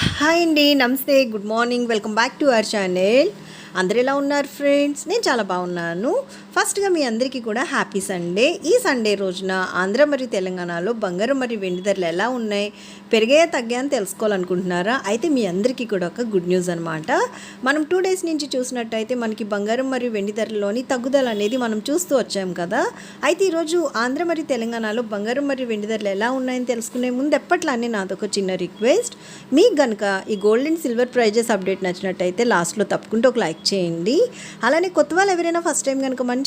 Hi అండి నమస్తే good morning welcome back to our channel. అందరు ఎలా ఉన్నారు ఫ్రెండ్స్? నేను చాలా బాగున్నాను. ఫస్ట్గా మీ అందరికీ కూడా హ్యాపీ సండే. ఈ సండే రోజున ఆంధ్ర మరియు తెలంగాణలో బంగారం మరియు వెండి ధరలు ఎలా ఉన్నాయి పెరిగాయా తగ్గాయా అని తెలుసుకోవాలనుకుంటున్నారా? అయితే మీ అందరికీ కూడా ఒక గుడ్ న్యూస్ అనమాట మనం టూ డేస్ నుంచి చూసినట్టయితే మనకి బంగారం మరియు వెండి ధరలోని తగ్గుదల అనేది మనం చూస్తూ వచ్చాం కదా. అయితే ఈరోజు ఆంధ్ర మరియు తెలంగాణలో బంగారం మరియు వెండి ధరలు ఎలా ఉన్నాయని తెలుసుకునే ముందు ఎప్పట్లానే నాదొక చిన్న రిక్వెస్ట్ మీకు కనుక ఈ gold and silver prices update నచ్చినట్టయితే లాస్ట్లో తప్పకుండా ఒక లైక్ చేయండి. అలానే కొత్త వాళ్ళు ఎవరైనా ఫస్ట్ టైం కనుక మంచి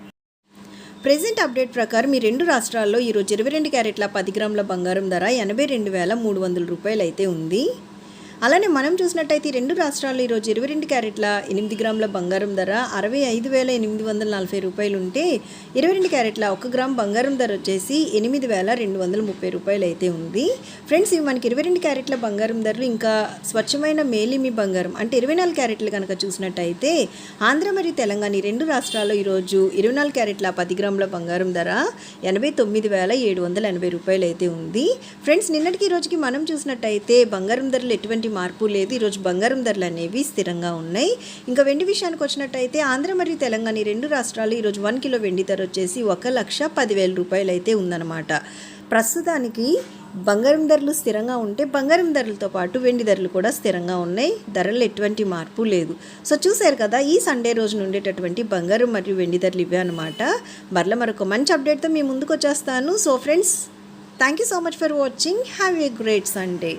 ప్రెజెంట్ అప్డేట్ ప్రకారం ఈ రెండు రాష్ట్రాల్లో ఈరోజు ఇరవై రెండు క్యారెట్ల పది గ్రాముల బంగారం ధర ఎనభై రెండు వేల మూడు వందల రూపాయలు అయితే ఉంది. అలానే మనం చూసినట్టయితే రెండు రాష్ట్రాల్లో ఈరోజు ఇరవై రెండు క్యారెట్ల ఎనిమిది గ్రాముల బంగారం ధర అరవై ఐదు వేల ఎనిమిది వందల నలభై రూపాయలు ఉంటే ఇరవై రెండు క్యారెట్ల ఒక గ్రామ్ బంగారం ధర వచ్చేసి ఎనిమిది వేల రెండు వందల ముప్పై రూపాయలు అయితే ఉంది. ఫ్రెండ్స్ ఇవి మనకి ఇరవై రెండు క్యారెట్ల బంగారం ధరలు ఇంకా స్వచ్ఛమైన మేలిమి బంగారం అంటే ఇరవై నాలుగు క్యారెట్లు కనుక చూసినట్టయితే ఆంధ్ర మరియు తెలంగాణ ఈ రెండు రాష్ట్రాల్లో ఈరోజు ఇరవై నాలుగు క్యారెట్ల పది గ్రాముల బంగారం ధర ఎనభై తొమ్మిది వేల ఏడు వందల ఎనభై రూపాయలు అయితే ఉంది. ఫ్రెండ్స్ నిన్నటికి ఈ రోజుకి మనం చూసినట్టయితే బంగారం ధరలు ఎటువంటి మార్పు లేదు. ఈరోజు బంగారం ధరలు అనేవి స్థిరంగా ఉన్నాయి. ఇంకా వెండి విషయానికి వచ్చినట్టయితే ఆంధ్ర మరియు తెలంగాణ ఈ రెండు రాష్ట్రాలు ఈరోజు వన్ కిలో వెండి ధర వచ్చేసి ఒక లక్ష పదివేల రూపాయలు అయితే ఉందన్నమాట. ప్రస్తుతానికి బంగారం ధరలు స్థిరంగా ఉంటే బంగారం ధరలతో పాటు వెండి ధరలు కూడా స్థిరంగా ఉన్నాయి. ధరలు ఎటువంటి మార్పు లేదు. సో చూశారు కదా ఈ సండే రోజున ఉండేటటువంటి బంగారం మరియు వెండి ధరలు ఇవే అనమాట మరల మరొక మంచి అప్డేట్తో మీ ముందుకు వచ్చేస్తాను. So friends thank you so much for watching have a great Sunday